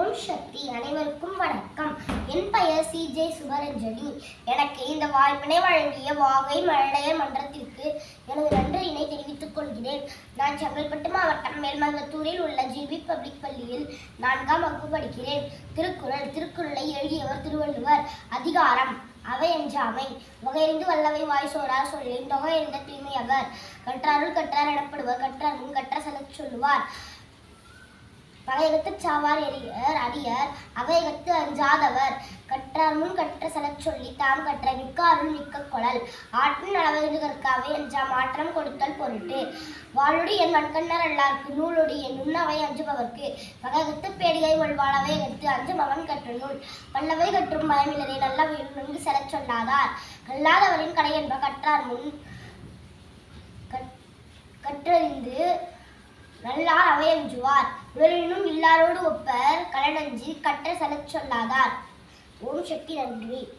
ஓம் சக்தி அனைவருக்கும் வணக்கம். என் பெயர் சி ஜே சுபரஞ்சலி. எனக்கு இந்த வாய்ப்பினை வழங்கிய வாகை மழலைய மன்றத்திற்கு எனது நன்றியினை தெரிவித்துக் கொள்கிறேன். நான் செங்கல்பட்டு மாவட்டம் மேல்மங்கத்தூரில் உள்ள ஜிபி பப்ளிக் பள்ளியில் நான்காம் வகுப்பு படிக்கிறேன். திருக்குறள் திருக்குறளை எழுதியவர் திருவள்ளுவர். அதிகாரம் அவை என்றாமை வகையறிந்து வல்லவை வாய் சோரா சொல்லின் தொகை தூய்மை அவர் கற்றாருள் கற்றார் எனப்படுவர் கற்றாரும் கற்ற செலச் சொல்லுவார். பகையகத்து சாவார் எரியர் அடியர் அவைகத்து அஞ்சாதவர். கற்றார் முன் கற்ற செலச் சொல்லி தாம் கற்ற மிக்க அருள் மிக்க கொளல் ஆற்றின் அளவறிந்து கற்காவை என்ற மாற்றம் கொடுத்தல் பொருட்டு. வாளுடி என் மண்கண்ணர் அல்லார்க்கு நூலொடி என் நுண்ணவை அஞ்சுபவர்க்கு. பகையகத்து பேடிகை ஒழ்வாளவை எடுத்து அஞ்சும் அவன் கற்ற நூல். பல்லவை கற்றும் பயமில்லதே நல்லவை நன்கு செலச் சொல்லாதார். கல்லாதவரின் கடை என்ப கற்றார் முன் கற்றறிந்து நல்லார் அவையஞ்சுவார் உடலினும் எல்லாரோடு ஒப்பர் கலனஞ்சி கற்ற செலச் சொல்லாதார். ஓம் சக்தி நன்றி.